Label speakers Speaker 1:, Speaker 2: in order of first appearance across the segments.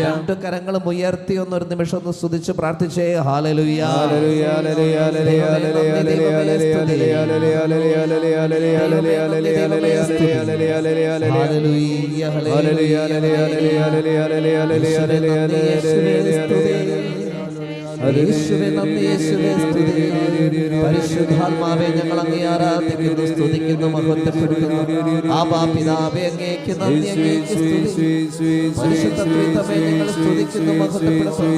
Speaker 1: രണ്ട് കരങ്ങളും ഉയർത്തി ഒന്നൊരു നിമിഷം ഒന്ന് സ്തുതിച്ച് പ്രാർത്ഥിച്ചേ ഹാലലുയാ പരിശുദ്ധാത്മാവെ ഞങ്ങൾ അങ്ങേ ആരാധിക്കുന്നു സ്തുതിക്കുന്നു മഹത്വപ്പെടുത്തുന്നു ആപാ പിതാവെ അങ്ങേക്ക് പരിശുദ്ധത്വമേ ഞങ്ങൾ സ്തുതിക്കുന്നു മഹത്വപ്പെടുത്തുന്നു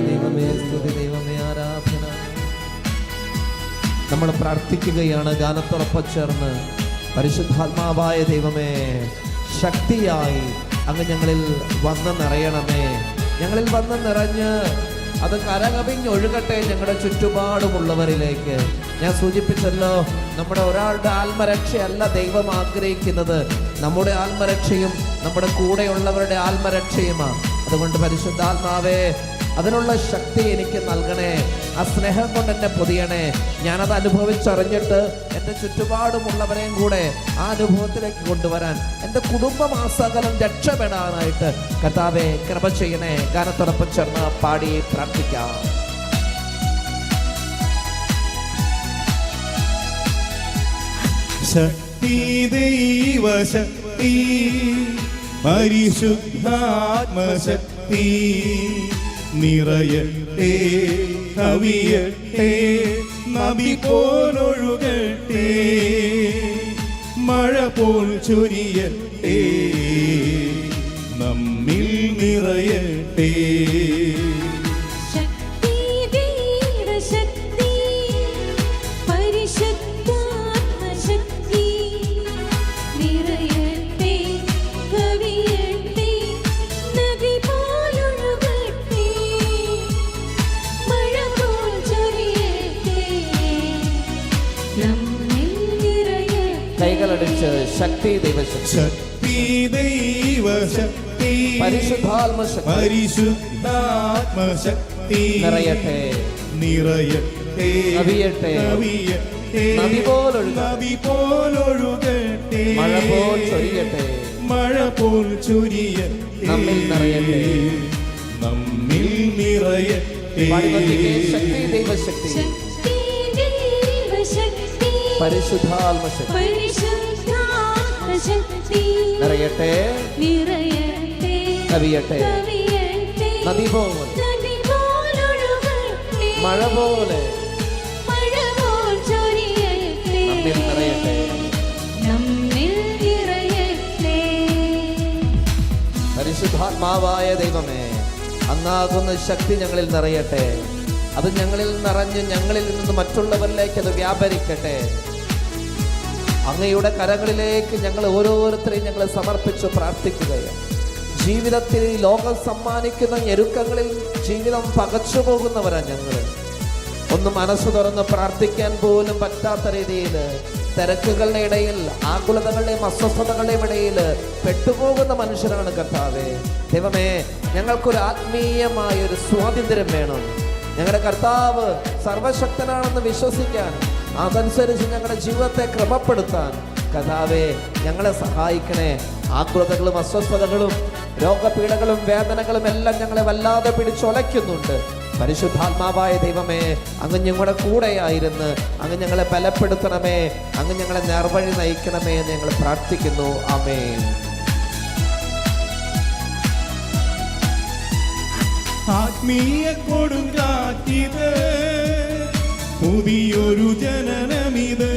Speaker 1: ദൈവമേ സ്തുതി ദൈവമേ നമ്മൾ പ്രാർത്ഥിക്കുകയാണ് ഗാനത്തോടൊപ്പം ചേർന്ന്. പരിശുദ്ധാത്മാവായ ദൈവമേ ശക്തിയായി അങ്ങ് ഞങ്ങളിൽ വന്ന് നിറയണമേ. ഞങ്ങളിൽ വന്ന് നിറഞ്ഞ് അത് കരകവിഞ്ഞൊഴുകട്ടെ ഞങ്ങളുടെ ചുറ്റുപാടുമുള്ളവരിലേക്ക്. ഞാൻ സൂചിപ്പിച്ചല്ലോ നമ്മുടെ ഒരാളുടെ ആത്മരക്ഷയല്ല ദൈവം ആഗ്രഹിക്കുന്നത്. നമ്മുടെ ആത്മരക്ഷയും നമ്മുടെ കൂടെയുള്ളവരുടെ ആത്മരക്ഷയുമാണ്. അതുകൊണ്ട് പരിശുദ്ധാത്മാവേ അതിനുള്ള ശക്തി എനിക്ക് നൽകണേ. ആ സ്നേഹം കൊണ്ട് എന്നെ പൊതിയണേ. ഞാനത് അനുഭവിച്ചറിഞ്ഞിട്ട് എന്റെ ചുറ്റുപാടുമുള്ളവരെയും കൂടെ ആ അനുഭവത്തിലേക്ക് കൊണ്ടുവരാൻ എന്റെ കുടുംബം ആ സകലം രക്ഷപ്പെടാനായിട്ട് കർത്താവെ കൃപ ചെയ്യണേ. ഗാനത്തോടൊപ്പം ചേർന്ന് പാടി പ്രാർത്ഥിക്കാം.
Speaker 2: ശക്തി ദൈവശക്തി പരിശുദ്ധാത്മശക്തി. നിറയട്ടെ കവിയട്ടെ നബി പോലൊഴുകട്ടെ. മഴ പോൽ ചൊരിയട്ടെ. നമ്മിൽ നിറയട്ടെ.
Speaker 3: ശക്തി ദൈവശക്തി പരിശുദ്ധാത്മശക്തി നിറയട്ടെ. നിറയട്ടെ.
Speaker 1: കവിയട്ടെ നദി പോലൊഴുകട്ടെ.
Speaker 2: നദി പോലൊഴുകട്ടെ
Speaker 1: മഴ പോൽ ചൊരിയട്ടെ.
Speaker 2: മഴ പോൽ ചൊരിയട്ടെ.
Speaker 1: നമ്മിൽ നിറയട്ടെ.
Speaker 2: നമ്മിൽ നിറയട്ടെ.
Speaker 1: ശക്തി ദൈവശക്തി. പരിശുദ്ധാത്മശക്തി. നിറയട്ടെ.
Speaker 3: നിറയട്ടെ.
Speaker 1: കവിയട്ടെ. നദി പോലെ. മഴ പോലെ. നമ്മിൽ നിറയട്ടെ. പരിശുദ്ധാത്മാവായ ദൈവമേ അന്നാകുന്ന ശക്തി ഞങ്ങളിൽ നിറയട്ടെ. അത് ഞങ്ങളിൽ നിറഞ്ഞ് ഞങ്ങളിൽ നിന്ന് മറ്റുള്ളവരിലേക്ക് അത് വ്യാപരിക്കട്ടെ. അങ്ങയുടെ കരങ്ങളിലേക്ക് ഞങ്ങൾ ഓരോരുത്തരെയും ഞങ്ങൾ സമർപ്പിച്ച് പ്രാർത്ഥിക്കുകയാണ്. ജീവിതത്തിൽ ലോകം സമ്മാനിക്കുന്ന ഞെരുക്കങ്ങളിൽ ജീവിതം പകച്ചു പോകുന്നവരാ ഞങ്ങൾ ഒന്ന് മനസ്സ് തുറന്ന് പ്രാർത്ഥിക്കാൻ പോലും പറ്റാത്ത രീതിയിൽ തിരക്കുകളുടെ ഇടയിൽ ആകുലതകളുടെയും അസ്വസ്ഥതകളുടെയും ഇടയിൽ പെട്ടുപോകുന്ന മനുഷ്യരാണ് കർത്താവെ. ദൈവമേ ഞങ്ങൾക്കൊരു ആത്മീയമായ ഒരു സ്വാതന്ത്ര്യം വേണം. ഞങ്ങളുടെ കർത്താവ് സർവശക്തനാണെന്ന് വിശ്വസിക്കാൻ അതനുസരിച്ച് ഞങ്ങളുടെ ജീവിതത്തെ ക്രമപ്പെടുത്താൻ കഥാവെ ഞങ്ങളെ സഹായിക്കണേ. ആകുലതകളും അസ്വസ്ഥതകളും രോഗപീഠകളും വേദനകളും എല്ലാം ഞങ്ങളെ വല്ലാതെ പിടിച്ചൊലയ്ക്കുന്നുണ്ട്. പരിശുദ്ധാത്മാവായ ദൈവമേ അങ്ങ് ഞങ്ങളുടെ കൂടെയായിരുന്നു അങ്ങ് ഞങ്ങളെ ബലപ്പെടുത്തണമേ അങ്ങ് ഞങ്ങളെ നേർവഴി നയിക്കണമേ എന്ന് ഞങ്ങൾ പ്രാർത്ഥിക്കുന്നു. അമേ
Speaker 2: ആത്മീയ കൊടുങ്കാറ്റിത് പുതിയൊരു ജനനമിത്.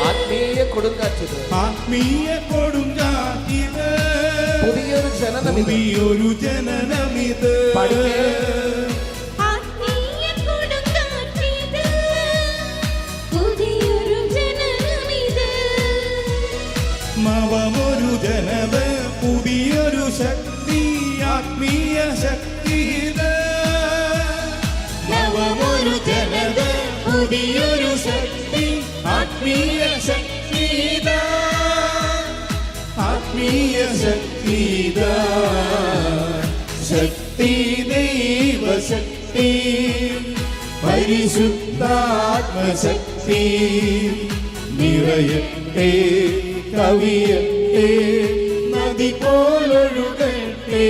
Speaker 3: ആത്മീയ
Speaker 1: കൊടുങ്കാറ്റിത്.
Speaker 2: ആത്മീയ കൊടുങ്കാറ്റിത്.
Speaker 1: പുതിയൊരു ജനനമിത്.
Speaker 2: പുതിയൊരു ജനനമിത്.
Speaker 1: പഠിക്കേ.
Speaker 2: ശക്തി പുതിയൊരു ശക്തി ആത്മീയ ശക്തിത ആത്മീയ ശക്തിത ശക്തി ദൈവശക്തി പരിശുദ്ധാത്മശക്തി. നിറയട്ടെ കവിയട്ടെ നദി പോലൊഴുകട്ടെ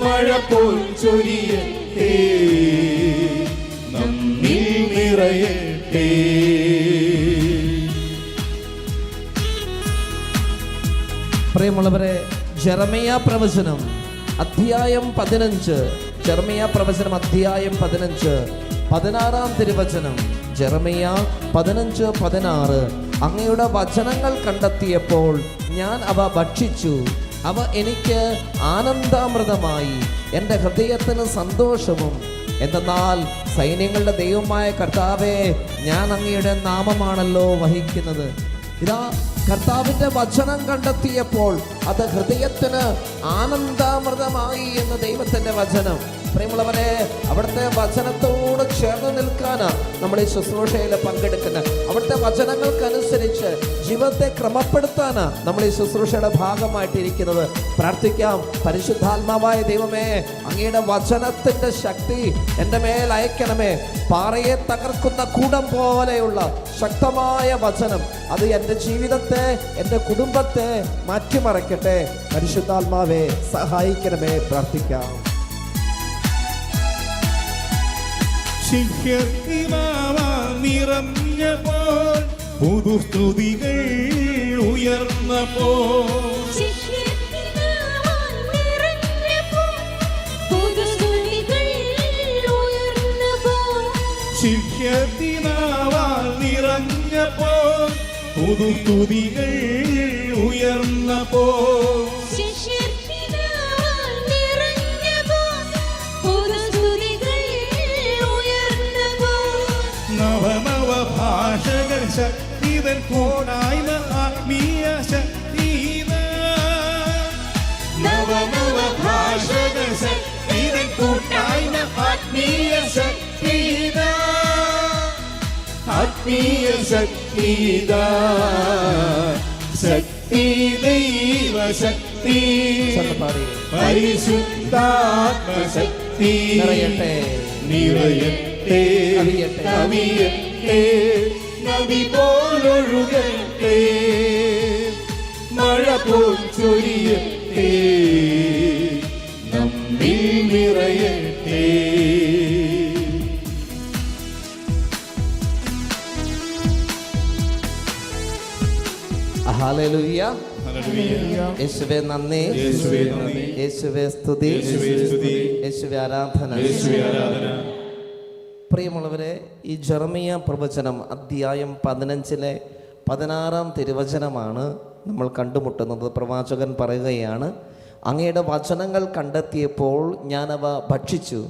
Speaker 2: മഴ പോൽ ചൊരിയട്ടെ.
Speaker 1: പ്രിയമുള്ളവരെ ജെറമിയ പ്രവചനം അധ്യായം പതിനഞ്ച്. ജെറമിയ പ്രവചനം അധ്യായം പതിനഞ്ച്. പതിനാറാം തിരുവചനം ജെറമിയ പതിനഞ്ച് പതിനാറ്. അങ്ങയുടെ വചനങ്ങൾ കണ്ടെത്തിയപ്പോൾ ഞാൻ അവ ഭക്ഷിച്ചു. അവ എനിക്ക് ആനന്ദാമൃതമായി. എന്റെ ഹൃദയത്തിന് സന്തോഷവും എന്തെന്നാൽ സൈന്യങ്ങളുടെ ദൈവമായ കർത്താവെ ഞാൻ അങ്ങയുടെ നാമമാണല്ലോ വഹിക്കുന്നത്. ഇതാ കർത്താവിന്റെ വചനം കണ്ടെത്തിയപ്പോൾ അത് ഹൃദയത്തിന് ആനന്ദാമൃതമായി എന്ന് ദൈവത്തിന്റെ വചനം. പ്രിയമുള്ളവരെ അവിടുത്തെ വചനത്തോട് ചേർന്ന് നിൽക്കാനാണ് നമ്മൾ ഈ ശുശ്രൂഷയിൽ പങ്കെടുക്കുന്നത്. അവിടുത്തെ വചനങ്ങൾക്കനുസരിച്ച് ജീവിതത്തെ ക്രമപ്പെടുത്താനാണ് നമ്മൾ ഈ ശുശ്രൂഷയുടെ ഭാഗമായിട്ടിരിക്കുന്നത്. പ്രാർത്ഥിക്കാം. പരിശുദ്ധാത്മാവായ ദൈവമേ അങ്ങയുടെ വചനത്തിന്റെ ശക്തി എന്റെ മേൽ അയക്കണമേ. പാറയെ തകർക്കുന്ന കൂടം പോലെയുള്ള ശക്തമായ വചനം അത് എന്റെ ജീവിതത്തെ എന്റെ കുടുംബത്തെ മാറ്റിമറയ്ക്കട്ടെ പരിശുദ്ധാത്മാവെ സഹായിക്കണമേ. പ്രാർത്ഥിക്കാം.
Speaker 2: നിറഞ്ഞപ്പോൾ പുതുസ്തുതികൾ ഉയർന്നപ്പോൾ. ശിഷ്യത്തിനാവാൽ നിറഞ്ഞപ്പോൾ പുതുസ്തുതികൾ ഉയർന്നപ്പോൾ. ശക്തിതൻ കൂടായ്മ ആത്മീയ ശക്തിത നവനവ ഭാഷക ശക്തിതൻ കൂട്ടായ്മ ആത്മീയ ശക്തിത ആത്മീയ ശക്തിത ശക്തി ദൈവ ശക്തി.
Speaker 1: പരിശുദ്ധാത്മ
Speaker 2: ശക്തി
Speaker 1: നിറയട്ടെ.
Speaker 2: നിറയട്ടെ
Speaker 1: കവിയട്ടെ.
Speaker 2: നദി പോലൊഴുകട്ടെ. മഴ പോൽ ചൊരിയട്ടെ നമ്മിൽ നിറയട്ടെ.
Speaker 1: ഹല്ലേലൂയ. യേശുവേ നന്ദി.
Speaker 2: യേശുവേ നന്ദി.
Speaker 1: യേശുവേ സ്തുതി.
Speaker 2: യേശുവേ സ്തുതി.
Speaker 1: യേശുവേ ആരാധന.
Speaker 2: യേശുവേ ആരാധന.
Speaker 1: പ്രിയമുള്ളവരെ ഈ ജർമിയ പ്രവചനം അധ്യായം പതിനഞ്ചിലെ പതിനാറാം തിരുവചനമാണ് നമ്മൾ കണ്ടുമുട്ടുന്നത്. പ്രവാചകൻ പറയുകയാണ് അങ്ങയുടെ വചനങ്ങൾ കണ്ടെത്തിയപ്പോൾ ഞാനവ ഭക്ഷിച്ചു.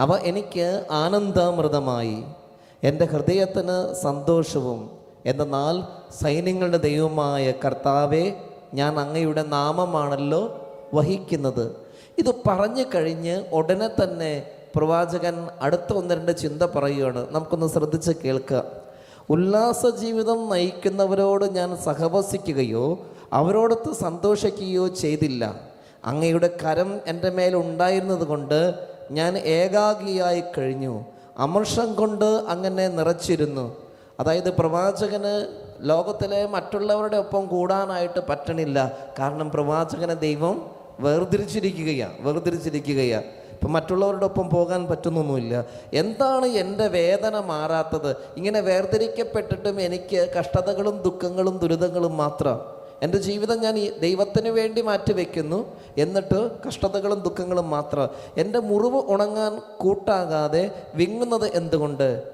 Speaker 1: അവ എനിക്ക് ആനന്ദാമൃതമായി. എന്റെ ഹൃദയത്തിന് സന്തോഷവും. എന്നാൽ സൈന്യങ്ങളുടെ ദൈവമായ കർത്താവെ ഞാൻ അങ്ങയുടെ നാമമാണല്ലോ വഹിക്കുന്നത്. ഇത് പറഞ്ഞു കഴിഞ്ഞ് ഉടനെ തന്നെ പ്രവാചകൻ അടുത്ത ഒന്ന് രണ്ട് ചിന്ത പറയുകയാണ്. നമുക്കൊന്ന് ശ്രദ്ധിച്ച് കേൾക്കുക. ഉല്ലാസ ജീവിതം നയിക്കുന്നവരോട് ഞാൻ സഹവസിക്കുകയോ അവരോടൊത്ത് സന്തോഷിക്കുകയോ ചെയ്തില്ല. അങ്ങയുടെ കരം എന്റെ മേലുണ്ടായിരുന്നത് കൊണ്ട് ഞാൻ ഏകാഗിയായി കഴിഞ്ഞു. അമർഷം കൊണ്ട് അങ്ങനെ നിറച്ചിരുന്നു. അതായത് പ്രവാചകന് ലോകത്തിലെ മറ്റുള്ളവരുടെ ഒപ്പം കൂടാനായിട്ട് പറ്റണില്ല. കാരണം പ്രവാചകനെ ദൈവം വേർതിരിച്ചിരിക്കുകയാണ് വേർതിരിച്ചിരിക്കുകയാണ് ഇപ്പം മറ്റുള്ളവരുടെ ഒപ്പം പോകാൻ പറ്റുന്നൊന്നുമില്ല. എന്താണ് എന്റെ വേദന മാറാത്തത്? ഇങ്ങനെ വേർതിരിക്കപ്പെട്ടിട്ടും എനിക്ക് കഷ്ടതകളും ദുഃഖങ്ങളും ദുരിതങ്ങളും മാത്രം. എന്റെ ജീവിതം ഞാൻ ഈ ദൈവത്തിന് വേണ്ടി മാറ്റിവെക്കുന്നു. എന്നിട്ട് കഷ്ടതകളും ദുഃഖങ്ങളും മാത്രം. എന്റെ മുറിവ് ഉണങ്ങാൻ കൂട്ടാകാതെ വിങ്ങുന്നത് എന്തുകൊണ്ട്?